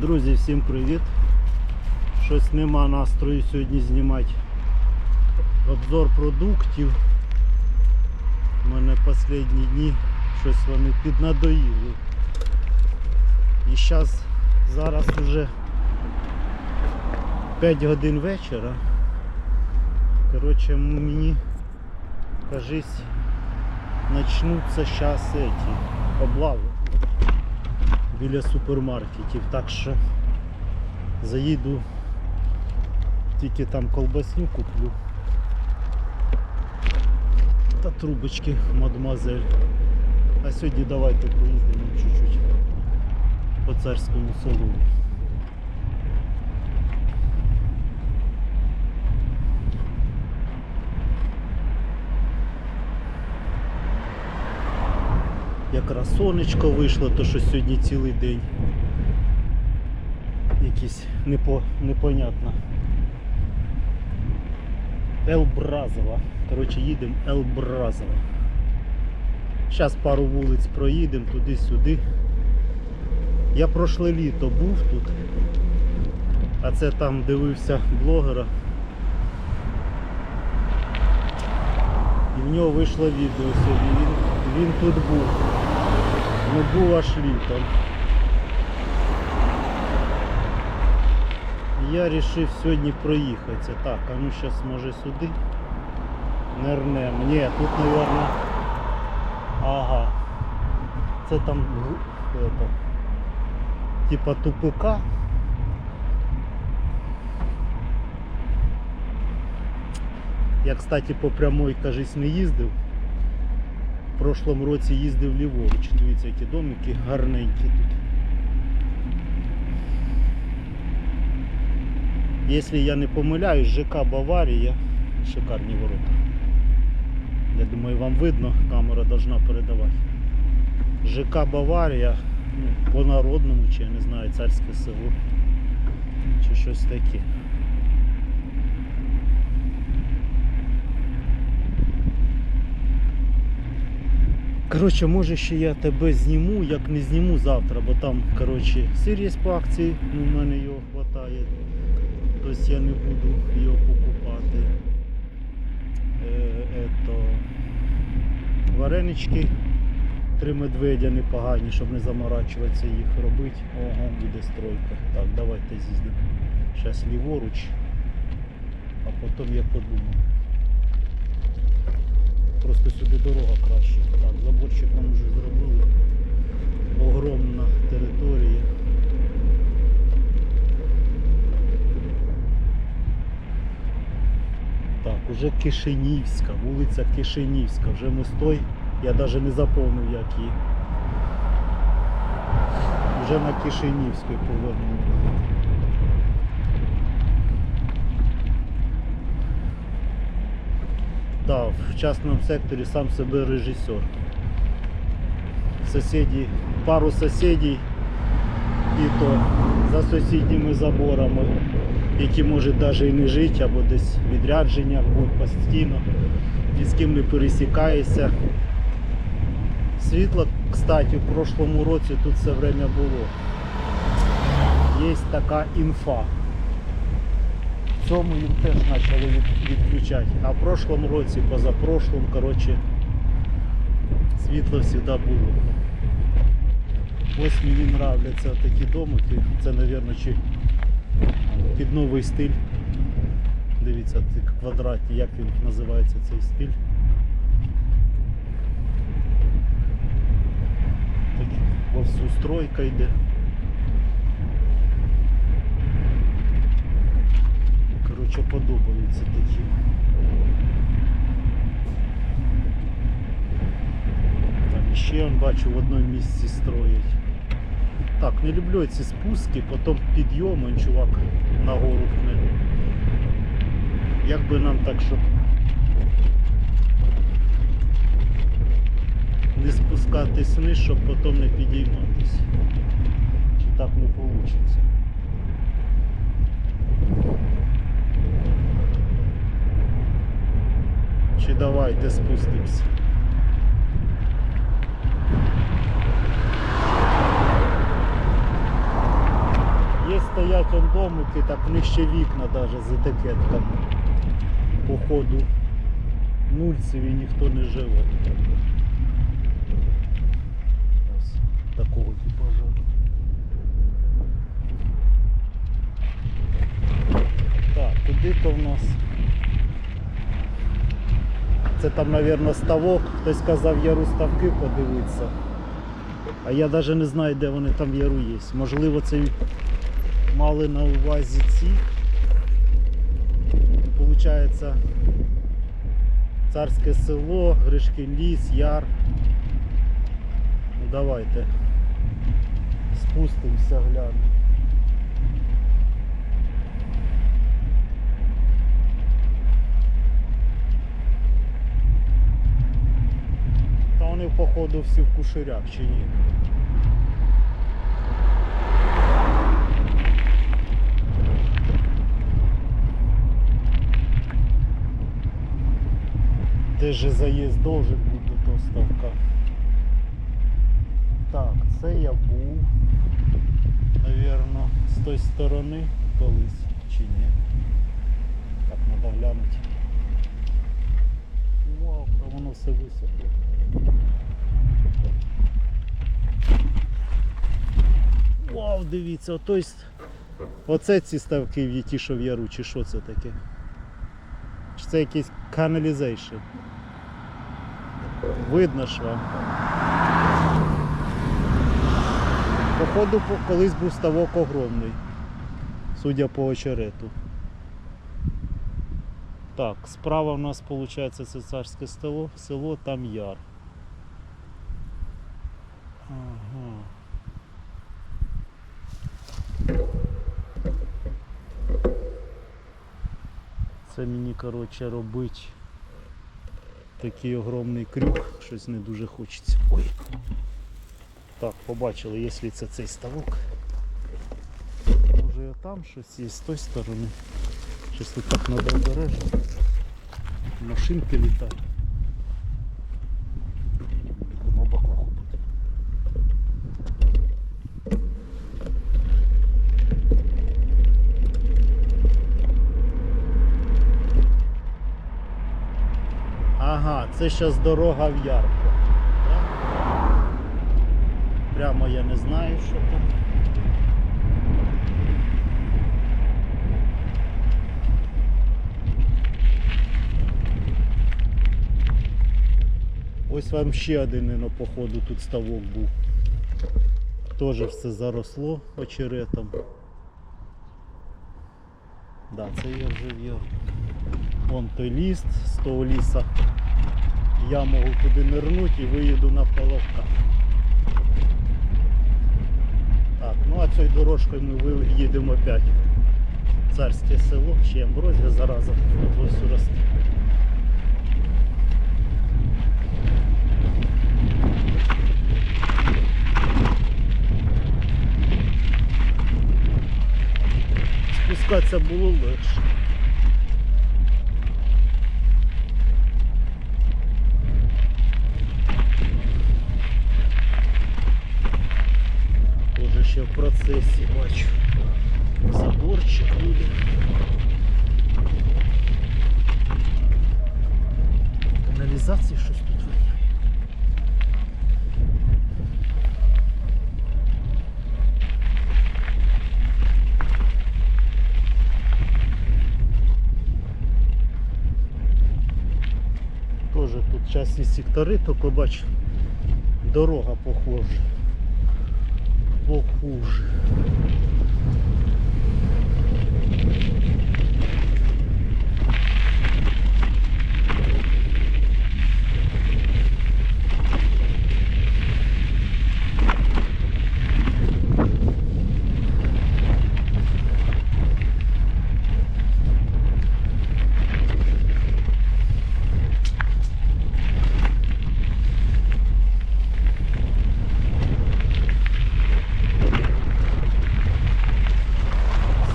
Друзі, всім привіт! Щось нема настрою сьогодні знімати обзор продуктів. У мене останні дні щось вони піднадоїли. І зараз, зараз вже 5 годин вечора. Коротше, мені кажись, начнуться зараз эти облави біля супермаркетів. Так що заїду, тільки там колбасню куплю. Та трубочки, мадемуазель. А сьогодні давайте поїздимо чуть-чуть по царському селу. Якраз сонечко вийшло, то що сьогодні цілий день. Якийсь непо, непонятно. Елбразова. Коротше, їдемо Елбразова. Зараз пару вулиць проїдемо туди-сюди. Я прошле літо був тут, а це там дивився блогера. І в нього вийшло відео. Він, він тут був. Ну був аж літом. Я вирішив сьогодні проїхатися. Так, а ну зараз може сюди. Нернем. Ні, тут, мабуть. Ага. Це там это, типа тупика. Я, кстати, по прямой, кажись, не їздив. В прошлому році їздив ліворуч. Дивіться, які домики гарненькі тут. Якщо я не помиляюсь, ЖК Баварія. Шикарні ворота. Я думаю, вам видно, камера должна передавати. ЖК Баварія, ну, по народному, чи я не знаю, царське село. Чи щось таке. Коротше, може ще я тебе зніму, як не зніму завтра, бо там коротше, сир є по акції, ну в мене його вистачає. Тобто я не буду його покупати. Е, ето, варенички, три медведя непогані, щоб не заморачуватися їх робити. Ого, буде стройка. Так, давайте з'їздимо. Зараз ліворуч, а потім я подумаю. Просто сюди дорога краще. Так, заборчик нам вже зробили. Огромна територія. Так, уже Кишинівська, вулиця Кишинівська, вже мостой, я навіть не заповнив як її. Вже на Кишинівській повернув. Да, в частном секторі сам себе режисер. Сусіді, пару сусідів і то за сусідніми заборами, які можуть навіть і не жити, або десь в відрядженнях будуть постійно, ні з ким не пересікаєшся. Світло, кстати, в прошлому році тут все время було. Є така інфа. В цьому їм теж почали від- відключати. А в прошлому році, позапрошлому, коротше, світло завжди було. Ось мені нравляться такі домики. Це, мабуть, чи під новий стиль. Дивіться, квадратні, як він називається цей стиль. Так, вовсю стройка йде. Коротше, подобаються такі. Там ще он бачу в одному місці строять. Так, не люблю ці спуски, потім підйом, он чувак на гору пне. Як би нам так, щоб не спускатись вниз, щоб потім не підійматись. Так не вийде? Чи давайте спустимось. стоять он домики, так нижче вікна даже з етикетками. Походу нульцеві ніхто не живе. Такого типажу. Так, куди то в нас? Це там, мабуть, ставок. Хтось казав яру ставки подивитися. А я навіть не знаю, де вони там яру є. Можливо, це мали на увазі ці. Получається царське село, Гришкин ліс, яр. Ну давайте спустимося, глянемо. Та вони походу всі в куширях чи ні? Де же заїзд должен бути до ставка? Так, це я був, навірно, з тої сторони колись чи ні. Так, треба глянути. Вау, воно все високо. Вау, дивіться, ото оце ці ставки ті, що в яру, чи що це таке? Чи це якийсь каналізейшн? Видно ж вам. Походу колись був ставок огромний, судя по очерету. Так, справа в нас виходить це царське село, село там яр. Ага. Це мені, коротше, робить такий огромний крюк, щось не дуже хочеться. Ой. Так, побачили, є це цей ставок. Може там щось є з тої сторони. Щось тут так на обережно. Машинки літають. На баклаху буде. Ага, це зараз дорога в Ярко. Прямо я не знаю, що там. Ось вам ще один походу тут ставок був. Теж все заросло очеретом. Да, це я вже в'їв. Вон той ліст, з того ліса я можу туди нирнути і виїду на половка. Так, ну а цією дорожкою ми виїдемо опять. в Царське село, ще амброзія зараза. Тут ось росте. Спускатися було легше. Тоже ще в процесі бачу. Заборчик буде. Каналізації щось тут видно. Тоже тут частні сектори, тільки бачу, дорога похожа. Похуже.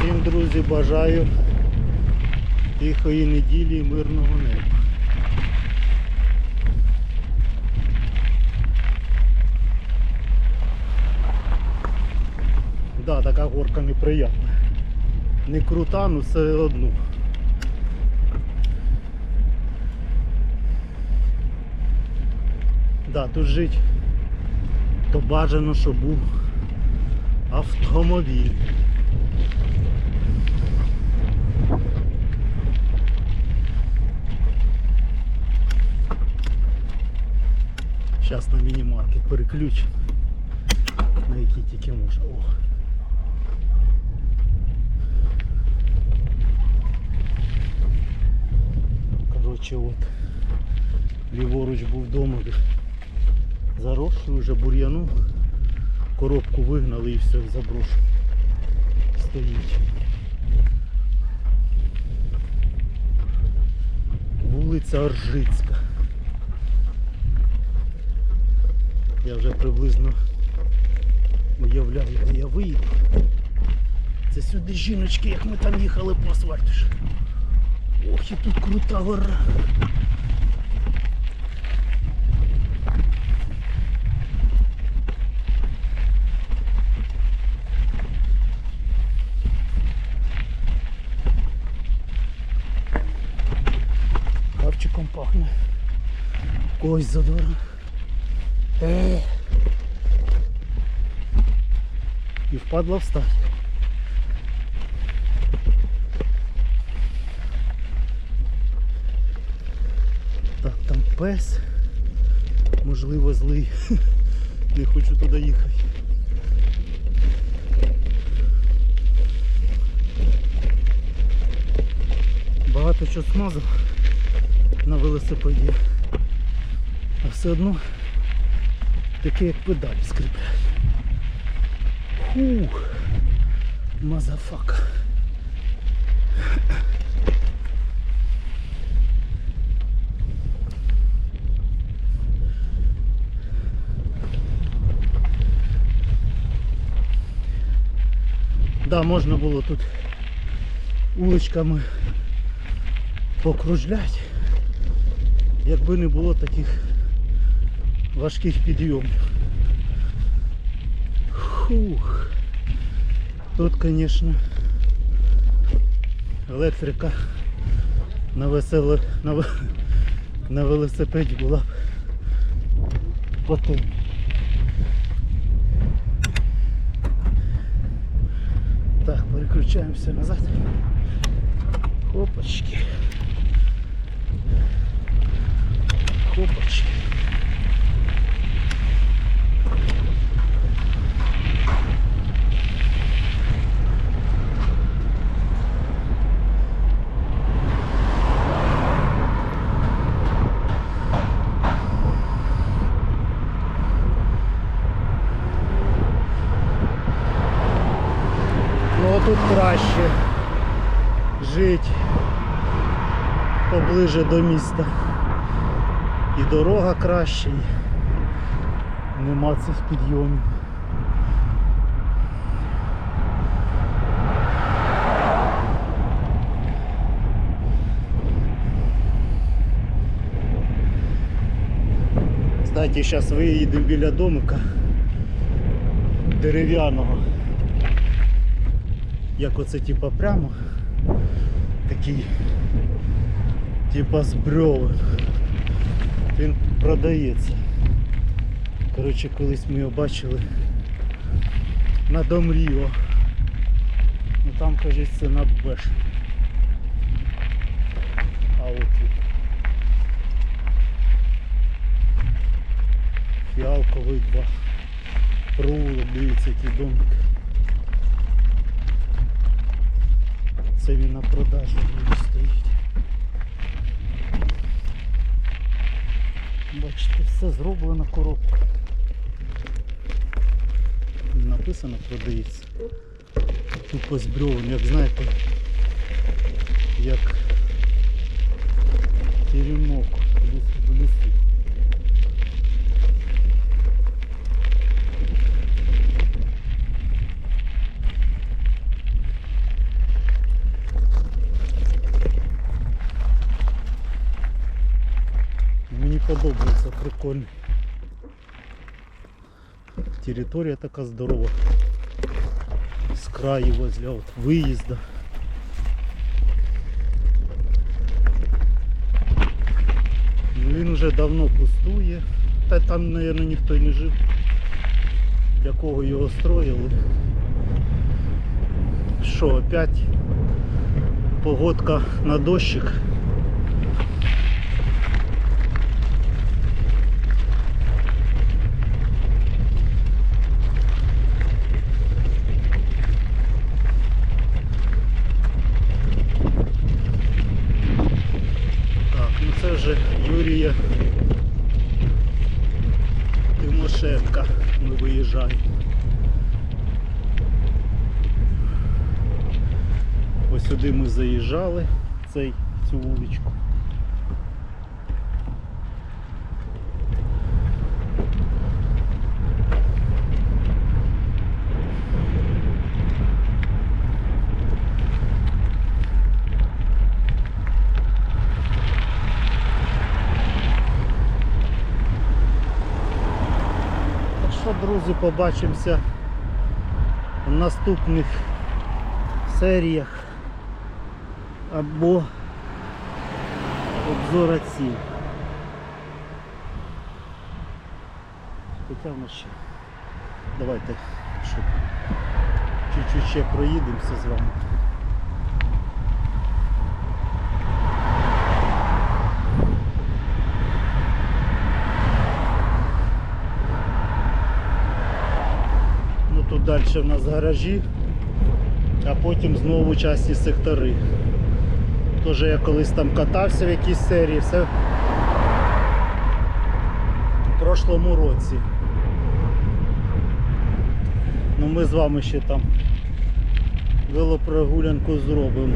Всім, друзі, бажаю тихої неділі і мирного неба. Да, така горка неприємна. не крута, ну все одно. Да, тут жить то бажано, щоб був автомобіль. Зараз на міні-маркет переключимо. На який тільки може. О. Коротше, от ліворуч був домик заросший вже бур'яну. Коробку вигнали і все заброшу. Стоїть. Вулиця Оржицька. Я вже приблизно уявляю, де я виїду. Це сюди жіночки, як ми там їхали по асфальту. Ох, і тут крута гора. Хавчиком пахне. Когось за двором. І впадла встать. Так, там пес. Можливо, злий. Не хочу туди їхати. Багато чого смазав на велосипеді. А все одно таке як педалі скріпляють. Фух. Мазафака. Да, можна було тут уличками покружляти, якби не було таких важких підйомів. Фух. Тут, звісно, електрика на весело, на, на велосипеді була б потужна. Так, переключаємося назад. Хопочки. Хопочки. Ну тут краще жити поближе до міста. І дорога краще, нема цих підйомів. Кстати, зараз виїдемо біля домика дерев'яного. Як оце типа прямо такий типа з брьовен. Він продається. Коротше, колись ми його бачили на Домріо. Ну там кажуть ціна беш. А от він. Фіалковий два. Провулок, дивіться, який домик. Це він на продажу стоїть. Бачите, все зроблено коробка. Написано продається. Тупо збрьовано, як знаєте, як теремок в до подобається, прикольно. Территория такая здорова. С краю возле от виїзду. Він вже давно пустує, та там, наверное, ніхто не жив, для кого його строїли. Що, опять погодка на дощик. Ми. Ось сюди ми заїжджали, цей, цю вуличку. Так що, побачимося в наступних серіях або обзора цін. Хоча в нас ще. Давайте чуть-чуть ще проїдемося з вами. Ну далі в нас гаражі, а потім знову частні сектори. Тоже я колись там катався в якійсь серії, все в прошлому році. Ну ми з вами ще там велопрогулянку зробимо.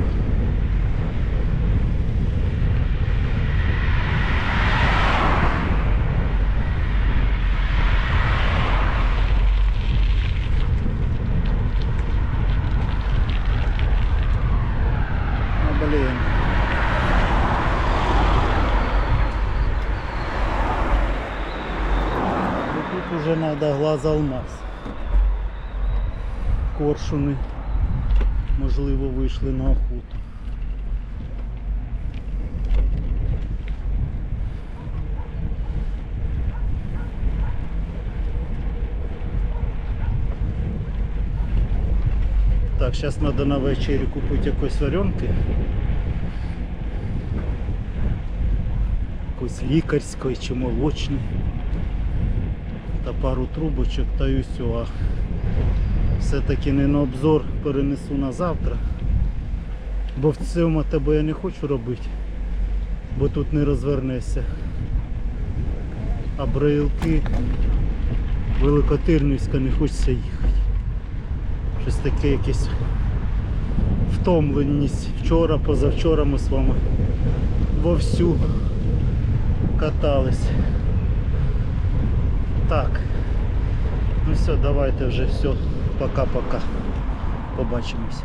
Ну, блин. Ну, Тут уже надо глаз алмаз. Коршуни, можливо, вийшли на охоту. Так, зараз треба на вечері купити якось варенки. Якоїсь лікарської чи молочної. Та пару трубочок та й. А все-таки не на обзор перенесу на завтра. Бо в цьому тебе я не хочу робити, бо тут не розвернешся. А браїлки Великотирнівська не хочеться їхати. Щось таке якесь втомленість. Вчора, позавчора ми з вами вовсю катались. Так. Ну все, давайте вже все. Пока-пока. Побачимося.